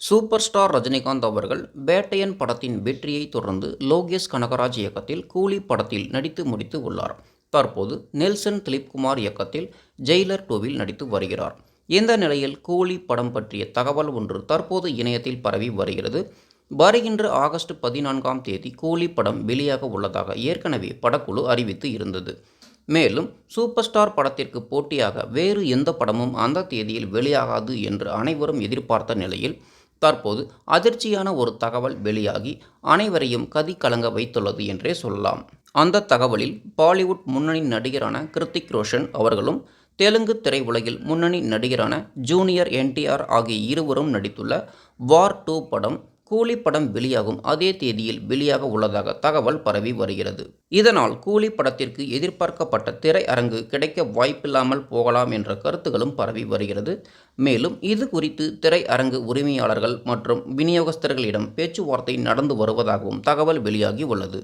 Super star Rajinikanth அவர்கள் பேட்டையன் படத்தின் வெற்றியை தொடர்ந்து லோகேஷ் கனகராஜ் இயக்கத்தில் கூலி படத்தில் நடித்து முடித்து உள்ளார். தற்போது நெல்சன் திலீப்குமார் இயக்கத்தில் ஜெயிலர் டூவில் நடித்து வருகிறார். இந்த நிலையில் கூலி படம் பற்றிய தகவல் ஒன்று தற்போது இணையத்தில் பரவி வருகிறது. வருகின்ற ஆகஸ்ட் பதினான்காம் தேதி கூலி படம் வெளியாக உள்ளதாக ஏற்கனவே படக்குழு அறிவித்து இருந்தது. மேலும் சூப்பர் ஸ்டார் படத்திற்கு போட்டியாக வேறு எந்த படமும் அந்த தேதியில் வெளியாகாது என்று அனைவரும் எதிர்பார்த்த நிலையில் தற்போது அதிர்ச்சியான ஒரு தகவல் வெளியாகி அனைவரையும் கதி கலங்க வைத்துள்ளது என்றே சொல்லலாம். அந்த தகவலில் பாலிவுட் முன்னணி நடிகரான கிருத்திக் ரோஷன் அவர்களும் தெலுங்கு திரையுலகில் முன்னணி நடிகரான ஜூனியர் என்டிஆர் ஆகிய இருவரும் நடித்துள்ள வார் டூ படம் கூலி படம் வெளியாகும் அதே தேதியில் வெளியாக உள்ளதாக தகவல் பரவி வருகிறது. இதனால் கூலி படத்திற்கு எதிர்பார்க்கப்பட்ட திரையரங்கு கிடைக்க வாய்ப்பில்லாமல் போகலாம் என்ற கருத்துகளும் பரவி வருகிறது. மேலும் இது குறித்து திரையரங்கு உரிமையாளர்கள் மற்றும் விநியோகஸ்தர்களிடம் பேச்சுவார்த்தை நடந்து வருவதாகவும் தகவல் வெளியாகி உள்ளது.